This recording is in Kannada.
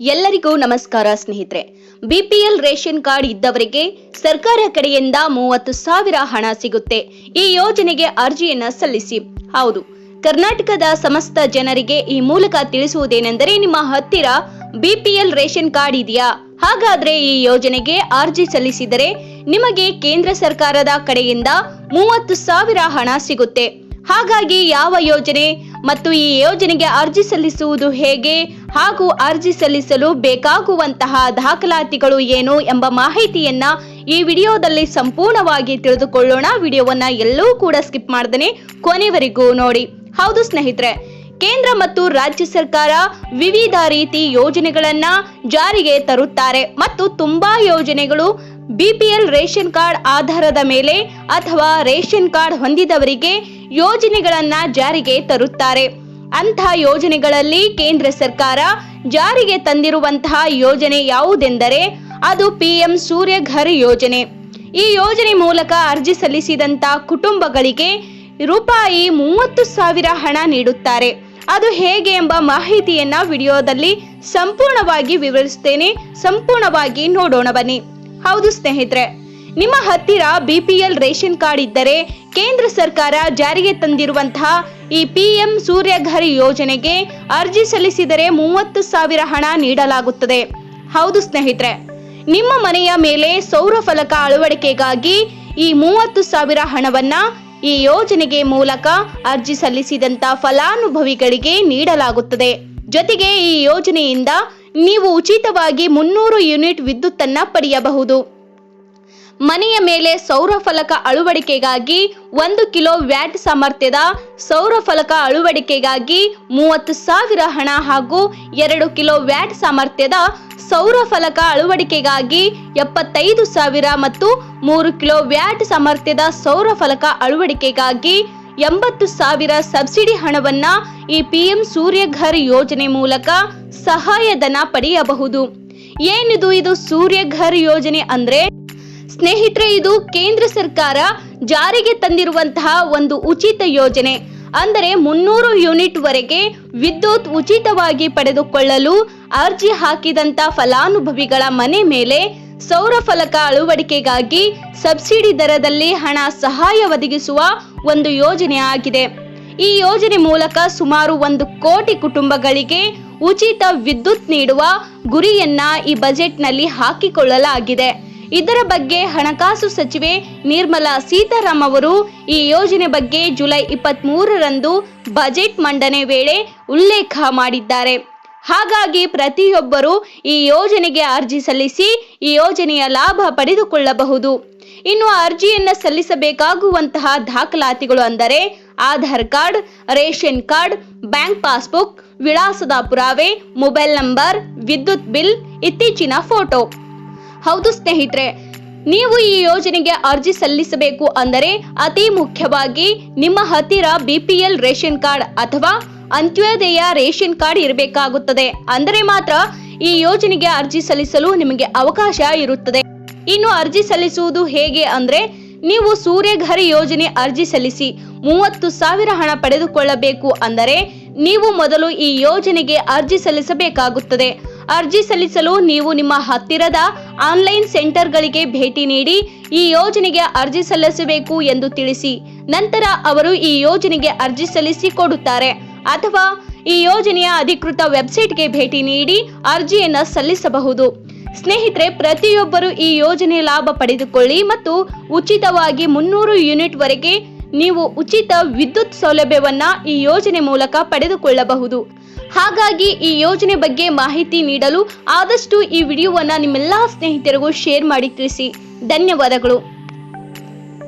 ಎಲ್ಲರಿಗೂ ನಮಸ್ಕಾರ ಸ್ನೇಹಿತರೆ. ಬಿಪಿಎಲ್ ರೇಷನ್ ಕಾರ್ಡ್ ಇದ್ದವರಿಗೆ ಸರ್ಕಾರ ಕಡೆಯಿಂದ ಮೂವತ್ತು ಸಾವಿರ ಹಣ ಸಿಗುತ್ತೆ. ಈ ಯೋಜನೆಗೆ ಅರ್ಜಿಯನ್ನ ಸಲ್ಲಿಸಿ. ಹೌದು, ಕರ್ನಾಟಕದ ಸಮಸ್ತ ಜನರಿಗೆ ಈ ಮೂಲಕ ತಿಳಿಸುವುದೇನೆಂದರೆ ನಿಮ್ಮ ಹತ್ತಿರ ಬಿಪಿಎಲ್ ರೇಷನ್ ಕಾರ್ಡ್ ಇದೆಯಾ? ಹಾಗಾದ್ರೆ ಈ ಯೋಜನೆಗೆ ಅರ್ಜಿ ಸಲ್ಲಿಸಿದರೆ ನಿಮಗೆ ಕೇಂದ್ರ ಸರ್ಕಾರದ ಕಡೆಯಿಂದ ಮೂವತ್ತು ಸಾವಿರ ಹಣ ಸಿಗುತ್ತೆ. ಹಾಗಾಗಿ ಯಾವ ಯೋಜನೆ ಮತ್ತು ಈ ಯೋಜನೆಗೆ ಅರ್ಜಿ ಸಲ್ಲಿಸುವುದು ಹೇಗೆ? ಹಾಗೂ ಅರ್ಜಿ ಸಲ್ಲಿಸಲು ಬೇಕಾಗುವಂತಹ ದಾಖಲಾತಿಗಳು ಏನು ಎಂಬ ಮಾಹಿತಿಯನ್ನ ಈ ವಿಡಿಯೋದಲ್ಲಿ ಸಂಪೂರ್ಣವಾಗಿ ತಿಳಿದುಕೊಳ್ಳೋಣ. ವಿಡಿಯೋವನ್ನ ಎಲ್ಲೂ ಕೂಡ ಸ್ಕಿಪ್ ಮಾಡ್ದೇನೆ ಕೊನೆವರೆಗೂ ನೋಡಿ. ಹೌದು ಸ್ನೇಹಿತರೆ, ಕೇಂದ್ರ ಮತ್ತು ರಾಜ್ಯ ಸರ್ಕಾರ ವಿವಿಧ ರೀತಿ ಯೋಜನೆಗಳನ್ನ ಜಾರಿಗೆ ತರುತ್ತಾರೆ ಮತ್ತು ತುಂಬಾ ಯೋಜನೆಗಳು ಬಿಪಿಎಲ್ ರೇಷನ್ ಕಾರ್ಡ್ ಆಧಾರದ ಮೇಲೆ ಅಥವಾ ರೇಷನ್ ಕಾರ್ಡ್ ಹೊಂದಿದವರಿಗೆ ಯೋಜನೆಗಳನ್ನ ಜಾರಿಗೆ ತರುತ್ತಾರೆ. ಅಂಥ ಯೋಜನೆಗಳಲ್ಲಿ ಕೇಂದ್ರ ಸರ್ಕಾರ ಜಾರಿಗೆ ತಂದಿರುವಂತಹ ಯೋಜನೆ ಯಾವುದೆಂದರೆ ಅದು ಪಿಎಂ ಸೂರ್ಯಘರ್ ಯೋಜನೆ. ಈ ಯೋಜನೆ ಮೂಲಕ ಅರ್ಜಿ ಸಲ್ಲಿಸಿದಂತ ಕುಟುಂಬಗಳಿಗೆ ರೂಪಾಯಿ ಮೂವತ್ತು ಸಾವಿರ ಹಣ ನೀಡುತ್ತಾರೆ. ಅದು ಹೇಗೆ ಎಂಬ ಮಾಹಿತಿಯನ್ನ ವಿಡಿಯೋದಲ್ಲಿ ಸಂಪೂರ್ಣವಾಗಿ ವಿವರಿಸುತ್ತೇನೆ. ಸಂಪೂರ್ಣವಾಗಿ ನೋಡೋಣ ಬನ್ನಿ. ಹೌದು ಸ್ನೇಹಿತರೆ ನಿಮ್ಮ ಹತ್ತಿರ ಬಿಪಿಎಲ್ ರೇಷನ್ ಕಾರ್ಡ್ ಇದ್ದರೆ ಕೇಂದ್ರ ಸರ್ಕಾರ ಜಾರಿಗೆ ತಂದಿರುವಂತಹ ಈ ಪಿಎಂ ಸೂರ್ಯಘರಿ ಯೋಜನೆಗೆ ಅರ್ಜಿ ಸಲ್ಲಿಸಿದರೆ ಮೂವತ್ತು ಸಾವಿರ ಹಣ ನೀಡಲಾಗುತ್ತದೆ. ಹೌದು ಸ್ನೇಹಿತರೆ, ನಿಮ್ಮ ಮನೆಯ ಮೇಲೆ ಸೌರ ಫಲಕ ಅಳವಡಿಕೆಗಾಗಿ ಈ ಮೂವತ್ತು ಸಾವಿರ ಹಣವನ್ನ ಈ ಯೋಜನೆಗೆ ಮೂಲಕ ಅರ್ಜಿ ಸಲ್ಲಿಸಿದಂತ ಫಲಾನುಭವಿಗಳಿಗೆ ನೀಡಲಾಗುತ್ತದೆ. ಜೊತೆಗೆ ಈ ಯೋಜನೆಯಿಂದ ನೀವು ಉಚಿತವಾಗಿ ಮುನ್ನೂರು ಯೂನಿಟ್ ವಿದ್ಯುತ್ತನ್ನ ಪಡೆಯಬಹುದು. ಮನೆಯ ಮೇಲೆ ಸೌರ ಫಲಕ ಅಳವಡಿಕೆಗಾಗಿ ಒಂದು ಕಿಲೋ ವ್ಯಾಟ್ ಸಾಮರ್ಥ್ಯದ ಸೌರ ಫಲಕ ಅಳವಡಿಕೆಗಾಗಿ ಮೂವತ್ತು ಸಾವಿರ ಹಣ ಹಾಗೂ ಎರಡು ಕಿಲೋ ವ್ಯಾಟ್ ಸಾಮರ್ಥ್ಯದ ಸೌರ ಫಲಕ ಅಳವಡಿಕೆಗಾಗಿ ಎಪ್ಪತ್ತೈದು ಸಾವಿರ ಮತ್ತು ಮೂರು ಕಿಲೋ ವ್ಯಾಟ್ ಸಾಮರ್ಥ್ಯದ ಸೌರ ಫಲಕ ಅಳವಡಿಕೆಗಾಗಿ ಎಂಬತ್ತು ಸಾವಿರ ಸಬ್ಸಿಡಿ ಹಣವನ್ನ ಈ ಪಿಎಂ ಸೂರ್ಯಘರ್ ಯೋಜನೆ ಮೂಲಕ ಸಹಾಯಧನ ಪಡೆಯಬಹುದು. ಏನಿದು ಇದು ಸೂರ್ಯಘರ್ ಯೋಜನೆ ಅಂದ್ರೆ? ಸ್ನೇಹಿತರೆ, ಇದು ಕೇಂದ್ರ ಸರ್ಕಾರ ಜಾರಿಗೆ ತಂದಿರುವಂತಹ ಒಂದು ಉಚಿತ ಯೋಜನೆ. ಅಂದರೆ ಮುನ್ನೂರು ಯೂನಿಟ್ ವರೆಗೆ ವಿದ್ಯುತ್ ಉಚಿತವಾಗಿ ಪಡೆದುಕೊಳ್ಳಲು ಅರ್ಜಿ ಹಾಕಿದಂತ ಫಲಾನುಭವಿಗಳ ಮನೆ ಮೇಲೆ ಸೌರ ಫಲಕ ಅಳವಡಿಕೆಗಾಗಿ ಸಬ್ಸಿಡಿ ದರದಲ್ಲಿ ಹಣ ಸಹಾಯ ಒದಗಿಸುವ ಒಂದು ಯೋಜನೆ ಆಗಿದೆ. ಈ ಯೋಜನೆ ಮೂಲಕ ಸುಮಾರು ಒಂದು ಕೋಟಿ ಕುಟುಂಬಗಳಿಗೆ ಉಚಿತ ವಿದ್ಯುತ್ ನೀಡುವ ಗುರಿಯನ್ನ ಈ ಬಜೆಟ್ನಲ್ಲಿ ಹಾಕಿಕೊಳ್ಳಲಾಗಿದೆ. ಇದರ ಬಗ್ಗೆ ಹಣಕಾಸು ಸಚಿವೆ ನಿರ್ಮಲಾ ಸೀತಾರಾಮ್ ಅವರು ಈ ಯೋಜನೆ ಬಗ್ಗೆ ಜುಲೈ ಇಪ್ಪತ್ತ್ ಮೂರರಂದು ಬಜೆಟ್ ಮಂಡನೆ ವೇಳೆ ಉಲ್ಲೇಖ ಮಾಡಿದ್ದಾರೆ. ಹಾಗಾಗಿ ಪ್ರತಿಯೊಬ್ಬರು ಈ ಯೋಜನೆಗೆ ಅರ್ಜಿ ಸಲ್ಲಿಸಿ ಈ ಯೋಜನೆಯ ಲಾಭ ಪಡೆದುಕೊಳ್ಳಬಹುದು. ಇನ್ನು ಅರ್ಜಿಯನ್ನು ಸಲ್ಲಿಸಬೇಕಾಗುವಂತಹ ದಾಖಲಾತಿಗಳು ಅಂದರೆ Aadhaar card, ration card, bank passbook, ವಿಳಾಸದ ಪುರಾವೆ, ಮೊಬೈಲ್ ನಂಬರ್, ವಿದ್ಯುತ್ ಬಿಲ್, ಇತ್ತೀಚಿನ ಫೋಟೋ. ಹೌದು ಸ್ನೇಹಿತರೆ, ನೀವು ಈ ಯೋಜನೆಗೆ ಅರ್ಜಿ ಸಲ್ಲಿಸಬೇಕು ಅಂದರೆ ಅತಿ ಮುಖ್ಯವಾಗಿ ನಿಮ್ಮ ಹತ್ತಿರ ಬಿಪಿಎಲ್ ರೇಷನ್ ಕಾರ್ಡ್ ಅಥವಾ ಅಂತ್ಯೋದಯ ರೇಷನ್ ಕಾರ್ಡ್ ಇರಬೇಕಾಗುತ್ತದೆ. ಅಂದರೆ ಮಾತ್ರ ಈ ಯೋಜನೆಗೆ ಅರ್ಜಿ ಸಲ್ಲಿಸಲು ನಿಮಗೆ ಅವಕಾಶ ಇರುತ್ತದೆ. ಇನ್ನು ಅರ್ಜಿ ಸಲ್ಲಿಸುವುದು ಹೇಗೆ ಅಂದ್ರೆ, ನೀವು ಸೂರ್ಯಘರಿ ಯೋಜನೆ ಅರ್ಜಿ ಸಲ್ಲಿಸಿ ಮೂವತ್ತು ಸಾವಿರ ಹಣ ಪಡೆದುಕೊಳ್ಳಬೇಕು ಅಂದರೆ, ನೀವು ಮೊದಲು ಈ ಯೋಜನೆಗೆ ಅರ್ಜಿ ಸಲ್ಲಿಸಬೇಕಾಗುತ್ತದೆ. ಅರ್ಜಿ ಸಲ್ಲಿಸಲು ನೀವು ನಿಮ್ಮ ಹತ್ತಿರದ ಆನ್ಲೈನ್ ಸೆಂಟರ್ಗಳಿಗೆ ಭೇಟಿ ನೀಡಿ ಈ ಯೋಜನೆಗೆ ಅರ್ಜಿ ಸಲ್ಲಿಸಬೇಕು ಎಂದು ತಿಳಿಸಿ. ನಂತರ ಅವರು ಈ ಯೋಜನೆಗೆ ಅರ್ಜಿ ಸಲ್ಲಿಸಿ ಕೊಡುತ್ತಾರೆ. ಅಥವಾ ಈ ಯೋಜನೆಯ ಅಧಿಕೃತ ವೆಬ್ಸೈಟ್ಗೆ ಭೇಟಿ ನೀಡಿ ಅರ್ಜಿಯನ್ನು ಸಲ್ಲಿಸಬಹುದು. ಸ್ನೇಹಿತರೆ, ಪ್ರತಿಯೊಬ್ಬರು ಈ ಯೋಜನೆ ಲಾಭ ಪಡೆದುಕೊಳ್ಳಿ ಮತ್ತು ಉಚಿತವಾಗಿ ಮುನ್ನೂರು ಯೂನಿಟ್ ವರೆಗೆ ನೀವು ಉಚಿತ ವಿದ್ಯುತ್ ಸೌಲಭ್ಯವನ್ನ ಈ ಯೋಜನೆ ಮೂಲಕ ಪಡೆದುಕೊಳ್ಳಬಹುದು. ಹಾಗಾಗಿ ಈ ಯೋಜನೆ ಬಗ್ಗೆ ಮಾಹಿತಿ ನೀಡಲು ಆದಷ್ಟು ಈ ವಿಡಿಯೋವನ್ನ ನಿಮ್ಮೆಲ್ಲಾ ಸ್ನೇಹಿತರಿಗೂ ಶೇರ್ ಮಾಡಿ ತಿಳಿಸಿ. ಧನ್ಯವಾದಗಳು.